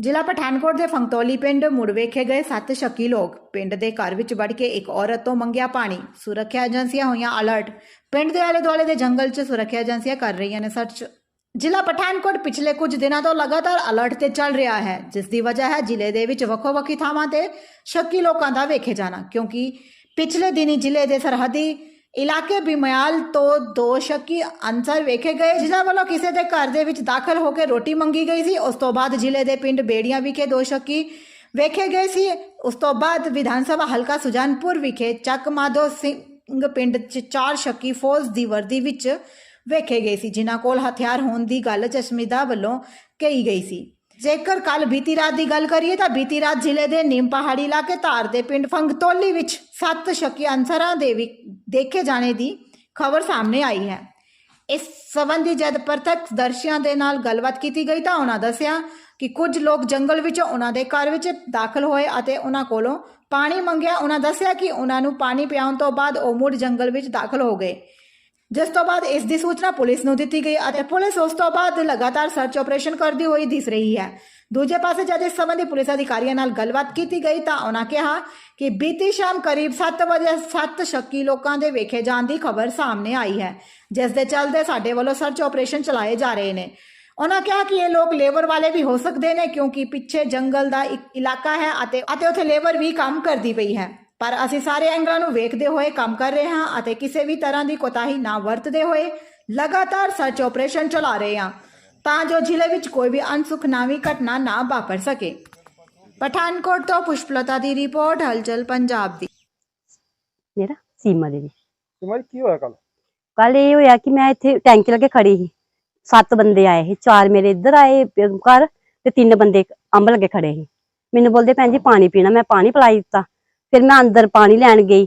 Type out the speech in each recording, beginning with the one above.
ਜ਼ਿਲ੍ਹਾ ਪਠਾਨਕੋਟ ਦੇ ਫੰਗਤੌਲੀ ਪਿੰਡ ਮੁੜ ਵੇਖੇ ਗਏ ਸੱਤ ਸ਼ੱਕੀ ਲੋਕ। ਪਿੰਡ ਦੇ ਘਰ ਵਿੱਚ ਵੜ ਕੇ ਇੱਕ ਔਰਤ ਤੋਂ ਮੰਗਿਆ ਪਾਣੀ। ਸੁਰੱਖਿਆ ਏਜੰਸੀਆਂ ਹੋਈਆਂ ਅਲਰਟ। ਪਿੰਡ ਦੇ ਆਲੇ ਦੁਆਲੇ ਦੇ ਜੰਗਲ 'ਚ ਸੁਰੱਖਿਆ ਏਜੰਸੀਆਂ ਕਰ ਰਹੀਆਂ ਨੇ ਸਰਚ ਜ਼ਿਲ੍ਹਾ ਪਠਾਨਕੋਟ ਪਿਛਲੇ ਕੁਝ ਦਿਨਾਂ ਤੋਂ ਲਗਾਤਾਰ ਅਲਰਟ ਤੇ ਚੱਲ ਰਿਹਾ ਹੈ, ਜਿਸ ਦੀ ਵਜ੍ਹਾ ਹੈ ਜ਼ਿਲ੍ਹੇ ਦੇ ਵਿੱਚ ਵੱਖੋ-ਵੱਖੀ ਥਾਵਾਂ ਤੇ ਸ਼ੱਕੀ ਲੋਕਾਂ ਦਾ ਵੇਖੇ ਜਾਣਾ। ਕਿਉਂਕਿ ਪਿਛਲੇ ਦਿਨੀ ਜ਼ਿਲ੍ਹੇ ਦੇ ਸਰਹੱਦੀ ਇਲਾਕੇ ਬਿਮਿਆਲ ਤੋਂ ਦੋ ਸ਼ੱਕੀ ਅਨਸਰ ਵੇਖੇ ਗਏ, ਜਿਨ੍ਹਾਂ ਵੱਲੋਂ ਕਿਸੇ ਦੇ ਘਰ ਦੇ ਵਿੱਚ ਦਾਖਲ ਹੋ ਕੇ ਰੋਟੀ ਮੰਗੀ ਗਈ ਸੀ। ਉਸ ਤੋਂ ਬਾਅਦ ਜ਼ਿਲ੍ਹੇ ਦੇ ਪਿੰਡ ਬੇੜੀਆਂ ਵਿਖੇ ਦੋ ਸ਼ੱਕੀ ਵੇਖੇ ਗਏ ਸੀ। ਉਸ ਤੋਂ ਬਾਅਦ ਵਿਧਾਨ ਸਭਾ ਹਲਕਾ ਸੁਜਾਨਪੁਰ ਵਿਖੇ ਚੱਕ ਮਾਧੋ ਸਿੰਘ ਪਿੰਡ 'ਚ ਚਾਰ ਸ਼ੱਕੀ ਫੌਜ ਦੀ ਵਰਦੀ ਵਿੱਚ ਵੇਖੇ ਗਏ ਸੀ, ਜਿਨ੍ਹਾਂ ਕੋਲ ਹਥਿਆਰ ਹੋਣ ਦੀ ਗੱਲ ਚਸ਼ਮੀਦਾ ਵੱਲੋਂ ਕਹੀ ਗਈ ਸੀ। ਜੇਕਰ ਕੱਲ ਬੀਤੀ ਰਾਤ ਦੀ ਗੱਲ ਕਰੀਏ ਤਾਂ ਬੀਤੀ ਰਾਤ ਜ਼ਿਲ੍ਹੇ ਦੇ ਨੀਮ ਪਹਾੜੀ ਇਲਾਕੇ ਧਾਰ ਦੇ ਪਿੰਡ ਫੰਗਤੋਲੀ ਵਿੱਚ ਸੱਤ ਸ਼ੱਕੀ ਅਨਸਰਾਂ ਦੇ ਵੀ ਦੇਖੇ ਜਾਣੇ ਦੀ ਖਬਰ ਸਾਹਮਣੇ ਆਈ ਹੈ। ਇਸ ਸੰਬੰਧੀ ਜਦ ਪ੍ਰਤੱਖ ਦਰਸ਼ੀਆਂ ਦੇ ਨਾਲ ਗੱਲਬਾਤ ਕੀਤੀ ਗਈ ਤਾਂ ਉਹਨਾਂ ਦੱਸਿਆ ਕਿ ਕੁਝ ਲੋਕ ਜੰਗਲ ਵਿੱਚ ਉਹਨਾਂ ਦੇ ਘਰ ਵਿੱਚ ਦਾਖਲ ਹੋਏ ਅਤੇ ਉਹਨਾਂ ਕੋਲੋਂ ਪਾਣੀ ਮੰਗਿਆ। ਉਹਨਾਂ ਦੱਸਿਆ ਕਿ ਉਹਨਾਂ ਨੂੰ ਪਾਣੀ ਪਿਆਉਣ ਤੋਂ ਬਾਅਦ ਉਹ ਮੁੜ ਜੰਗਲ ਵਿੱਚ ਦਾਖਲ ਹੋ ਗਏ। ਜਿਸ ਤੋਂ ਬਾਅਦ ਇਸ ਦੀ ਸੂਚਨਾ ਪੁਲਿਸ ਨੂੰ ਦਿੱਤੀ ਗਈ ਅਤੇ ਪੁਲਿਸ ਉਸ ਤੋਂ ਬਾਅਦ ਲਗਾਤਾਰ ਸਰਚ ਆਪਰੇਸ਼ਨ ਕਰਦੀ ਹੋਈ ਦਿਸ ਰਹੀ ਹੈ। ਦੂਜੇ ਪਾਸੇ ਜਦ ਇਸ ਸੰਬੰਧੀ ਪੁਲਿਸ ਅਧਿਕਾਰੀਆਂ ਨਾਲ ਗੱਲਬਾਤ ਕੀਤੀ ਗਈ ਤਾਂ ਉਹਨਾਂ ਕਿਹਾ ਕਿ ਬੀਤੀ ਸ਼ਾਮ ਕਰੀਬ 7 ਵਜੇ 7 ਸ਼ੱਕੀ ਲੋਕਾਂ ਦੇ ਵੇਖੇ ਜਾਣ ਦੀ ਖਬਰ ਸਾਹਮਣੇ ਆਈ ਹੈ, ਜਿਸ ਦੇ ਚੱਲਦੇ ਸਾਡੇ ਵੱਲੋਂ ਸਰਚ ਆਪਰੇਸ਼ਨ ਚਲਾਏ ਜਾ ਰਹੇ ਨੇ। ਉਹਨਾਂ ਕਿਹਾ ਕਿ ਇਹ ਲੋਕ ਲੇਬਰ ਵਾਲੇ ਵੀ ਹੋ ਸਕਦੇ ਨੇ ਕਿਉਂਕਿ ਪਿੱਛੇ ਜੰਗਲ ਦਾ ਇੱਕ ਇਲਾਕਾ ਹੈ ਅਤੇ ਅਤੇ ਉੱਥੇ ਲੇਬਰ ਵੀ ਕੰਮ ਕਰਦੀ ਪਈ ਹੈ। ਪਰ ਅਸੀਂ ਸਾਰੇ ਐਂਗਲਾਂ ਨੂੰ ਵੇਖਦੇ ਹੋਏ ਕੰਮ ਕਰ ਰਹੇ ਹਾਂ ਅਤੇ ਕਿਸੇ ਵੀ ਤਰ੍ਹਾਂ ਦੀ ਕੋਤਾਹੀ ਨਾ ਵਰਤਦੇ ਹੋਏ ਲਗਾਤਾਰ ਸਰਚ ਆਪਰੇਸ਼ਨ ਚਲਾ ਰਹੇ ਹਾਂ ਤਾਂ ਜੋ ਜ਼ਿਲ੍ਹੇ ਵਿੱਚ ਕੋਈ ਵੀ ਅਨਸੁਖਨਾਵੀ ਘਟਨਾ ਨਾ ਵਾਪਰ ਸਕੇ। ਪਠਾਨਕੋਟ ਤੋਂ ਪੁਸ਼ਪਲਤਾ ਦੀ ਰਿਪੋਰਟ ਹਲਚਲ ਪੰਜਾਬ ਦੀ। ਮੇਰਾ ਸੀਮਾ ਦੇਵੀ। ਸਿਮਰ ਕੀ ਹੋਇਆ ਕੱਲ ਕੱਲ ਇਹ ਹੋਇਆ ਕਿ ਮੈਂ ਇੱਥੇ ਟੈਂਕੀ ਲੱਗੇ ਖੜੀ ਸੀ। ਸੱਤ ਬੰਦੇ ਆਏ ਸੀ ਚਾਰ ਮੇਰੇ ਇੱਧਰ ਆਏ ਘਰ ਤੇ ਤਿੰਨ ਬੰਦੇ ਅੰਬ ਲੱਗੇ ਖੜੇ ਸੀ। ਮੈਨੂੰ ਬੋਲਦੇ ਭੈਣ ਜੀ ਪਾਣੀ ਪੀਣਾ। ਮੈਂ ਪਾਣੀ ਪਿਲਾਈ ਦਿੱਤਾ। ਫਿਰ ਮੈਂ ਅੰਦਰ ਪਾਣੀ ਲੈਣ ਗਈ।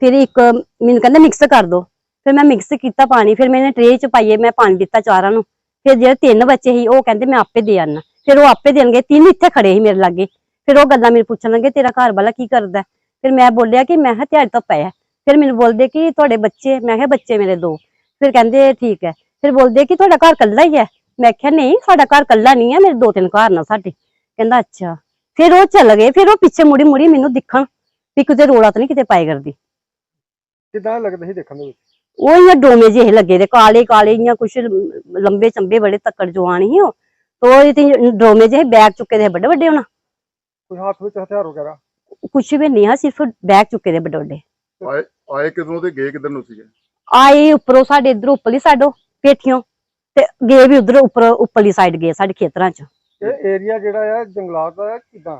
ਫਿਰ ਇੱਕ ਮੈਨੂੰ ਕਹਿੰਦਾ ਮਿਕਸ ਕਰ ਦੋ। ਫਿਰ ਮੈਂ ਮਿਕਸ ਕੀਤਾ ਪਾਣੀ, ਫਿਰ ਮੈंने ਟਰੇ ਚ ਪਾਈਏ, ਮੈਂ ਪਾਣੀ ਦਿੱਤਾ ਚਾਰਾਂ ਨੂੰ। ਫਿਰ ਜਿਹੜੇ ਤਿੰਨ ਬੱਚੇ ਸੀ, ਉਹ ਕਹਿੰਦੇ ਮੈਂ ਆਪੇ ਦੇ ਆਣਾ ਫਿਰ ਉਹ ਆਪੇ ਦੇਣਗੇ। ਤਿੰਨ ਇੱਥੇ ਖੜੇ ਸੀ ਮੇਰੇ ਲਾਗੇ। ਫਿਰ ਉਹ ਗੱਲਾਂ ਮੈਨੂੰ ਪੁੱਛਣ ਲੱਗੇ, ਤੇਰਾ ਘਰ ਵਾਲਾ ਕੀ ਕਰਦਾ? ਫਿਰ ਮੈਂ ਬੋਲਿਆ ਕਿ ਮੈਂ ਕਿਹਾ ਦਿਹਾੜੀ ਤੋਂ ਪਿਆ ਫਿਰ ਮੈਨੂੰ ਬੋਲਦੇ ਕਿ ਤੁਹਾਡੇ ਬੱਚੇ, ਮੈਂ ਕਿਹਾ ਬੱਚੇ ਮੇਰੇ ਦੋ। ਫਿਰ ਕਹਿੰਦੇ ਠੀਕ ਹੈ। ਫਿਰ ਬੋਲਦੇ ਕਿ ਤੁਹਾਡਾ ਘਰ ਕੱਲਾ ਹੀ ਹੈ? ਮੈਂ ਕਿਹਾ ਨਹੀਂ, ਸਾਡਾ ਘਰ ਕੱਲਾ ਨਹੀਂ ਹੈ, ਮੇਰੇ ਦੋ ਤਿੰਨ ਘਰ ਨੇ ਸਾਡੇ। ਕਹਿੰਦਾ ਅੱਛਾ। ਫਿਰ ਉਹ ਚੱਲ ਗਏ। ਫਿਰ ਉਹ ਪਿੱਛੇ ਮੁੜੀ ਮੁੜੀ ਮੈਨੂੰ ਦਿਖਣ ਵੀ ਕਿਤੇ ਰੋਲਾ ਤਾਂ ਨਹੀਂ ਕਿਤੇ ਪਾਏ ਕਰਦੀ। ਕਿਦਾਂ ਲੱਗਦਾ ਸੀ ਦੇਖਣ ਦੇ ਵਿੱਚ? ਉਹ ਇਆਂ ਡੋਮੇ ਜਿਹੇ ਲੱਗੇ ਦੇ ਕਾਲੇ ਕਾਲੇ ਇਆਂ ਕੁਛ ਲੰਬੇ ਚੰਬੇ ਬੜੇ ਤੱਕੜ ਜਵਾਨ ਸੀ ਉਹ। ਤੋ ਇਹ ਤੇ ਡੋਮੇ ਜਿਹੇ ਬੈਗ ਚੁੱਕੇ ਦੇ ਵੱਡੇ ਵੱਡੇ ਹੋਣਾ। ਕੋਈ ਹੱਥ ਵਿੱਚ ਹਥਿਆਰ ਵਗੈਰਾ? ਕੁਛ ਵੀ ਨਹੀਂ ਆ ਸਿਰਫ ਬੈਗ ਚੁੱਕੇ ਦੇ ਵੱਡੇ ਵੱਡੇ। ਆਏ ਆਏ ਕਿਧਰੋਂ ਤੇ ਗਏ ਕਿਧਰ ਨੂੰ ਸੀਗੇ? ਆਏ ਉੱਪਰੋਂ ਸਾਡੇ ਇਧਰ ਉੱਪਰਲੀ ਸਾਡੋ ਪੇਠੀਆਂ ਤੇ ਗਏ ਵੀ ਉਧਰ ਉੱਪਰ ਉੱਪਰਲੀ ਸਾਈਡ ਗਏ ਸਾਡੇ ਖੇਤਰਾਂ ਚ। ਇਹ ਏਰੀਆ ਜਿਹੜਾ ਆ ਜੰਗਲਾਤ ਦਾ ਹੈ ਕਿਦਾਂ?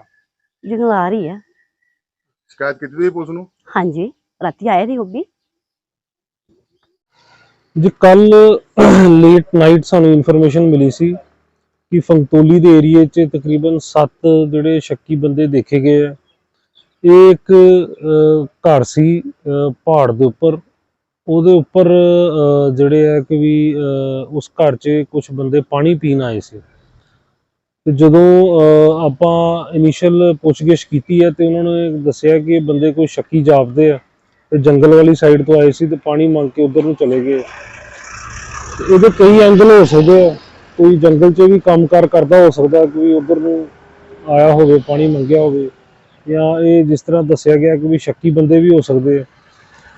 ਜਿਹਨੂੰ ਆ। ਰਹੀ ਹੈ ਸ਼ਿਕਾਇਤ ਕੀਤੀ ਤੁਸੀਂ ਪੁਲਿਸ ਨੂੰ? ਹਾਂਜੀ ਰਾਤੀ ਆਏ ਦੀ ਹੋਗੀ ਜੀ ਕੱਲ ਲੇਟ ਨਾਈਟ ਸਾਨੂੰ ਇਨਫੋਰਮੇਸ਼ਨ ਮਿਲੀ ਸੀ ਕਿ ਫੰਗਤੋਲੀ ਦੇ ਏਰੀਏ 'ਚ ਤਕਰੀਬਨ 7 ਜਿਹੜੇ ਸ਼ੱਕੀ ਬੰਦੇ ਦੇਖੇ ਗਏ ਆ। ਇਹ ਇੱਕ ਘਰ ਸੀ ਪਹਾੜ ਦੇ ਉੱਪਰ। ਉਹਦੇ ਉੱਪਰ ਜਿਹੜੇ ਆ ਕਿ ਵੀ ਅਹ, ਉਸ ਘਰ 'ਚ ਕੁਝ ਬੰਦੇ ਪਾਣੀ ਪੀਣ ਆਏ ਸੀ। ਤੇ ਜਦੋਂ ਆਪਾਂ ਇਨੀਸ਼ੀਅਲ ਪੁੱਛਗਿੱਛ ਕੀਤੀ ਹੈ ਤੇ ਉਹਨਾਂ ਨੇ ਦੱਸਿਆ ਕਿ ਬੰਦੇ ਕੋਈ ਸ਼ੱਕੀ ਜਾਪਦੇ ਆ ਤੇ ਜੰਗਲ ਵਾਲੀ ਸਾਈਡ ਤੋਂ ਆਏ ਸੀ ਤੇ ਪਾਣੀ ਮੰਗ ਕੇ ਉਧਰ ਨੂੰ ਚਲੇ ਗਏ ਇਹਦੇ ਕਈ ਐਂਗਲ ਹੋ ਸਕਦੇ ਆ। ਕੋਈ ਜੰਗਲ 'ਚ ਵੀ ਕੰਮਕਾਰ ਕਰਦਾ ਹੋ ਸਕਦਾ, ਕੋਈ ਉਧਰ ਨੂੰ ਆਇਆ ਹੋਵੇ, ਪਾਣੀ ਮੰਗਿਆ ਹੋਵੇ, ਜਾਂ ਇਹ ਜਿਸ ਤਰ੍ਹਾਂ ਦੱਸਿਆ ਗਿਆ ਕਿ ਵੀ ਸ਼ੱਕੀ ਬੰਦੇ ਵੀ ਹੋ ਸਕਦੇ ਆ।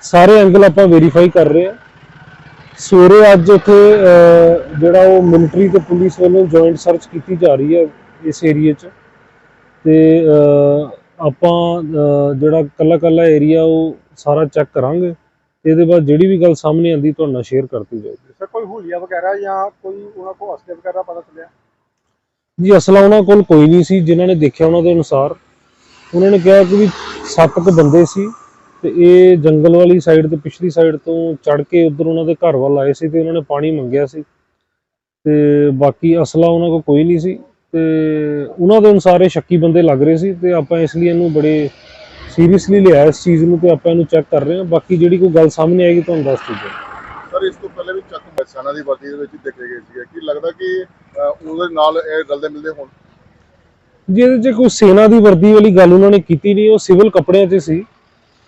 ਸਾਰੇ ਐਂਗਲ ਆਪਾਂ ਵੈਰੀਫਾਈ ਕਰ ਰਹੇ ਆ। ਸਵੇਰੇ ਅੱਜ ਉੱਥੇ ਜਿਹੜਾ ਉਹ ਮਿਲਟਰੀ ਤੇ ਪੁਲਿਸ ਵੱਲੋਂ ਜੁਆਇੰਟ ਸਰਚ ਕੀਤੀ ਜਾ ਰਹੀ ਹੈ ਇਸ ਏਰੀਏ 'ਚ। ਤੇ ਆਪਾਂ ਜਿਹੜਾ ਕੱਲਾ ਕੱਲਾ ਏਰੀਆ ਉਹ ਸਾਰਾ ਚੈੱਕ ਕਰਾਂਗੇ। ਤੇ ਇਹਦੇ ਬਾਅਦ ਜਿਹੜੀ ਵੀ ਗੱਲ ਸਾਹਮਣੇ ਆਂਦੀ ਤੁਹਾਡੇ ਨਾਲ ਸ਼ੇਅਰ ਕਰਤੀ ਜਾਊਗੀ। ਸਰ ਕੋਈ ਹੁਲੀਆ ਵਗੈਰਾ ਜਾਂ ਕੋਈ ਉਹਨਾਂ ਕੋਲ ਹਸਤੇ ਵਗੈਰਾ ਪਤਾ ਚੱਲਿਆ? ਜੀ ਅਸਲਾ ਉਹਨਾਂ ਕੋਲ ਕੋਈ ਨਹੀਂ ਸੀ ਜਿਨ੍ਹਾਂ ਨੇ ਦੇਖਿਆ ਉਹਨਾਂ ਦੇ ਅਨੁਸਾਰ। ਉਹਨਾਂ ਨੇ ਕਿਹਾ ਕਿ ਵੀ ਸੱਤ ਕੁ ਬੰਦੇ ਸੀ। ਤੇ ਇਹ ਜੰਗਲ ਵਾਲੀ ਸਾਈਡ ਤੇ ਪਿਛਲੀ ਸਾਈਡ ਤੋਂ ਚੜ ਕੇ ਉਧਰ ਉਹਨਾਂ ਦੇ ਘਰ ਵੱਲ ਆਏ ਸੀ ਤੇ ਉਹਨਾਂ ਨੇ ਪਾਣੀ ਮੰਗਿਆ ਸੀ। ਤੇ ਬਾਕੀ ਅਸਲਾ ਉਹਨਾਂ ਕੋਲ ਕੋਈ ਨਹੀਂ ਸੀ ਤੇ ਉਹਨਾਂ ਦੇ ਅਨੁਸਾਰ ਇਹ ਸ਼ੱਕੀ ਬੰਦੇ ਲੱਗ ਰਹੇ ਸੀ ਤੇ ਆਪਾਂ ਇਸ ਲਈ ਇਹਨੂੰ ਬੜੇ ਸੀਰੀਅਸਲੀ ਲਿਆ ਇਸ ਚੀਜ਼ ਨੂੰ ਤੇ ਆਪਾਂ ਇਹਨੂੰ ਚੈੱਕ ਕਰ ਰਹੇ ਹਾਂ। ਬਾਕੀ ਜਿਹੜੀ ਕੋਈ ਗੱਲ ਸਾਹਮਣੇ ਆਏਗੀ ਤੁਹਾਨੂੰ ਦੱਸ ਦਿੱਤੀ ਸਰ ਇਸ ਤੋਂ ਪਹਿਲੇ ਵੀ ਚੱਕ ਬਸਾਨਾ ਦੀ ਵਰਦੀ ਦੇ ਵਿੱਚ ਦੇਖੇ ਗਏ ਸੀਗੇ। ਕੀ ਲੱਗਦਾ ਕਿ ਉਹਦੇ ਨਾਲ ਇਹ ਰਲਦੇ ਮਿਲਦੇ ਹੋਣ? ਜੀ ਇਹਦੇ 'ਚ ਕੋਈ ਸੈਨਾ ਦੀ ਵਰਦੀ ਵਾਲੀ ਗੱਲ ਉਹਨਾਂ ਨੇ ਕੀਤੀ ਨਹੀਂ ਉਹ ਸਿਵਲ ਕੱਪੜਿਆਂ 'ਚ ਸੀ।